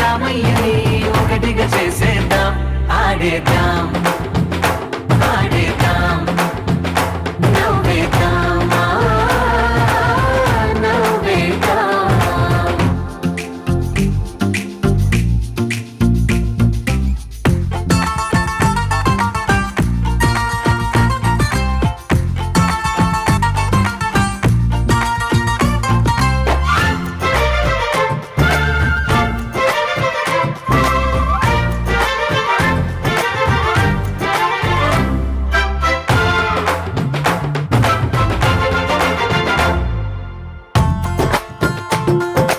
రామయ్యని ఒకటిగా చేసేద్దాం ఆడేద్దాం.